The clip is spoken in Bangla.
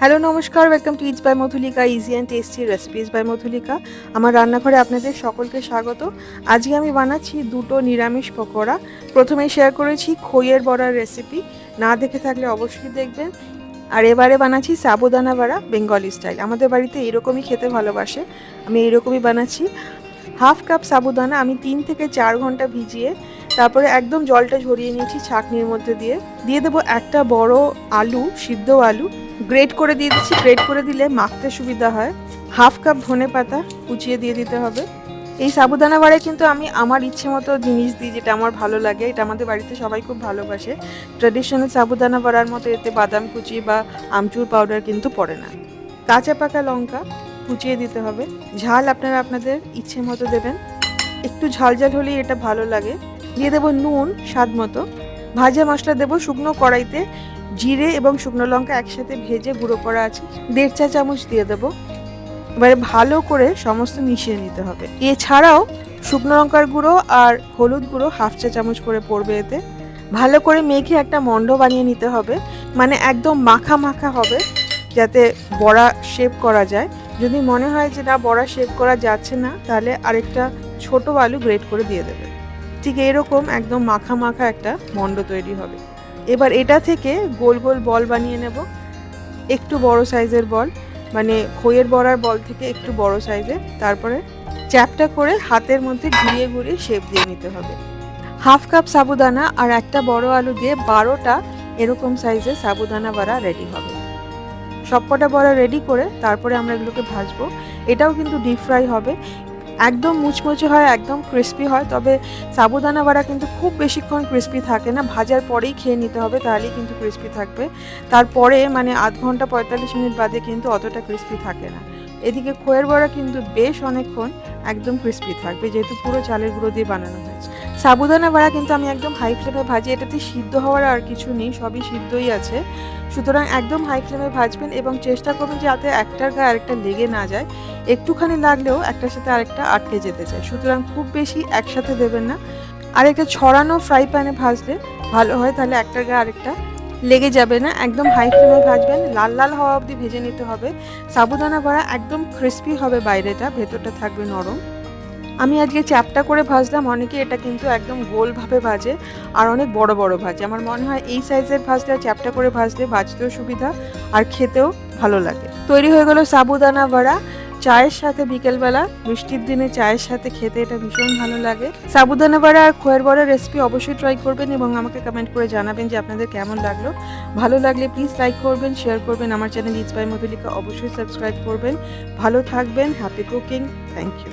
হ্যালো, নমস্কার welcome to it's by Madhulika easy and tasty recipes by Madhulika আমার রান্নাঘরে আপনাদের সকলকে স্বাগত। আজকে আমি বানাচ্ছি দুটো নিরামিষ পকোড়া। প্রথমে শেয়ার করেছি খইয়ের বড়ার রেসিপি না দেখে থাকলে অবশ্যই দেখবেন। আর এবারে বানাচ্ছি সাবুদানা বড়া বেঙ্গলি স্টাইল আমাদের বাড়িতে এরকমই খেতে ভালোবাসে। আমি এরকমই বানাচ্ছি। হাফ কাপ সাবুদানা আমি তিন থেকে চার ঘণ্টা ভিজিয়ে তারপরে একদম জলটা ঝরিয়ে নিয়েছি ছাঁকনির মধ্যে দিয়ে। দিয়ে দেবো একটা বড় আলু, সিদ্ধ আলু। গ্রেট করে দিয়ে দিচ্ছি। গ্রেট করে দিলে মাখতে সুবিধা হয়। হাফ কাপ ধনে পাতা কুচিয়ে দিয়ে দিতে হবে। এই সাবুদানা বাড়ায় কিন্তু আমি আমার ইচ্ছে মতো জিনিস দিই যেটা আমার ভালো লাগে। এটা আমাদের বাড়িতে সবাই খুব ভালোবাসে। ট্র্যাডিশনাল সাবুদানা বাড়ার মতো এতে বাদাম কুচি বা আমচুর পাউডার কিন্তু পড়ে না। কাঁচা পাকা লঙ্কা কুচিয়ে দিতে হবে। ঝাল আপনারা আপনাদের ইচ্ছে মতো দেবেন। একটু ঝাল ঝাল হলেই এটা ভালো লাগে। দিয়ে দেবো নুন, স্বাদ মতো। ভাজা মশলা দেবো শুকনো কড়াইতে। জিরে এবং শুকনো লঙ্কা একসাথে ভেজে গুঁড়ো করা আছে। দেড় চা চামচ দিয়ে দেবো। এবারে ভালো করে সমস্ত মিশিয়ে নিতে হবে। এছাড়াও শুকনো লঙ্কার গুঁড়ো আর হলুদ গুঁড়ো হাফ চা চামচ করে পড়বে এতে। ভালো করে মেখে একটা মণ্ড বানিয়ে নিতে হবে। মানে একদম মাখা মাখা হবে, যাতে বড়া শেপ করা যায়। যদি মনে হয় যে না, বড়া শেপ করা যাচ্ছে না, তাহলে আরেকটা ছোট আলু গ্রেট করে দিয়ে দেবে। ঠিক এরকম একদম মাখা মাখা একটা মণ্ড তৈরি হবে। এবার এটা থেকে গোল গোল বল বানিয়ে নেব। একটু বড় সাইজের বল মানে খইয়ের বড়ার বল থেকে একটু বড় সাইজের। তারপরে চ্যাপটা করে হাতের মধ্যে ঘুরিয়ে ঘুরিয়ে শেপ দিয়ে নিতে হবে। হাফ কাপ সাবুদানা আর একটা বড় আলু দিয়ে বারোটা এরকম সাইজের সাবুদানা বড়া রেডি হবে। সবকটা বড়া রেডি করে তারপরে আমরা এগুলোকে ভাজবো। এটাও কিন্তু ডিপ ফ্রাই হবে। একদম মুচমুচে হয়, একদম ক্রিস্পি হয়, তবে সাবুদানা বড়া কিন্তু খুব বেশিক্ষণ ক্রিস্পি থাকে না। ভাজার পরেই খেয়ে নিতে হবে, তাহলেই কিন্তু ক্রিস্পি থাকবে। তারপরে মানে আধ ঘণ্টা পঁয়তাল্লিশ মিনিট বাদে কিন্তু অতটা ক্রিস্পি থাকে না। এদিকে খোয়ের বড়া কিন্তু বেশ অনেকক্ষণ একদম ক্রিস্পি থাকবে, যেহেতু পুরো চালের গুঁড়ো দিয়ে বানানো হয়েছে। সাবুদানা বড়া কিন্তু আমি একদম হাই ফ্লেমে ভাজি, এটাতে সিদ্ধ হওয়ার আর কিছু নেই, সবই সিদ্ধই আছে। সুতরাং একদম হাই ফ্লেমে ভাজবেন এবং চেষ্টা করবেন যাতে একটার গায়ে আরেকটা লেগে না যায়। একটুখানি লাগলেও একটার সাথে আরেকটা আটকে যেতে চায়। সুতরাং খুব বেশি একসাথে দেবেন না। আর একটা ছড়ানো ফ্রাই প্যানে ভাজলে ভালো হয়, তাহলে একটার গায়ে আরেকটা লেগে যাবে না। একদম হাই ফ্লেমে ভাজবেন, লাল লাল হওয়া অবধি ভেজে নিতে হবে। সাবুদানা বড়া একদম ক্রিস্পি হবে বাইরেটা, ভেতরটা থাকবে নরম। আমি আজকে চ্যাপটা করে ভাজলাম, অনেকে এটা কিন্তু একদম গোলভাবে ভাজে আর অনেক বড় বড় ভাজে। আমার মনে হয় এই সাইজের আর চ্যাপটা করে ভাজলে ভাজতেও সুবিধা আর খেতেও ভালো লাগে। তৈরি হয়ে গেল সাবুদানা বড়া। চায়ের সাথে বিকেলবেলা, বৃষ্টির দিনে চায়ের সাথে খেতে এটা ভীষণ ভালো লাগে। সাবুদানা বড়া আর খোয়ের বড়ার রেসিপি অবশ্যই ট্রাই করবেন এবং আমাকে কমেন্ট করে জানাবেন যে আপনাদের কেমন লাগল। ভালো লাগলে প্লিজ লাইক করবেন শেয়ার করবেন, আমার চ্যানেল ইটস বাই মধুলিকা অবশ্যই সাবস্ক্রাইব করবেন। ভালো থাকবেন হ্যাপি কুকিং থ্যাংক ইউ